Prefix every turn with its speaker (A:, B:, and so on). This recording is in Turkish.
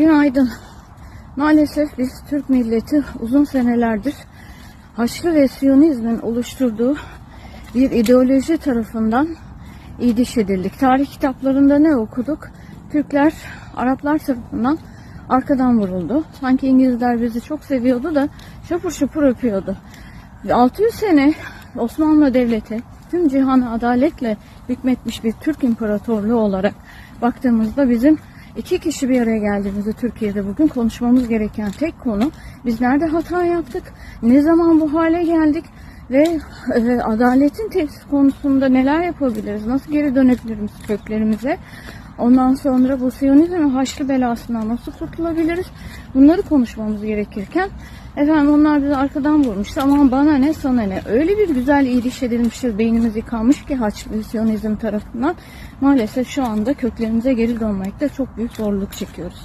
A: Günaydın. Maalesef biz Türk milleti uzun senelerdir Haçlı ve Siyonizmin oluşturduğu bir ideoloji tarafından idiş edildik. Tarih kitaplarında ne okuduk? Türkler Araplar tarafından arkadan vuruldu. Sanki İngilizler bizi çok seviyordu da şapur şupur öpüyordu. Ve 600 sene Osmanlı Devleti tüm cihanı adaletle hükmetmiş bir Türk İmparatorluğu olarak baktığımızda bizim iki kişi bir araya geldiğimizde Türkiye'de bugün konuşmamız gereken tek konu biz nerede hata yaptık, ne zaman bu hale geldik ve e, adaletin tesis konusunda neler yapabiliriz, nasıl geri dönebiliriz köklerimize, ondan sonra bu Siyonizm Haçlı belasından nasıl kurtulabiliriz? Bunları konuşmamız gerekirken efendim onlar bizi arkadan vurmuştu ama bana ne sana ne? Öyle bir güzel iyiliş edilmişiz beynimiz yıkanmış ki Haçlı Siyonizm tarafından. Maalesef şu anda köklerimize geri dönmekte çok büyük zorluk çekiyoruz.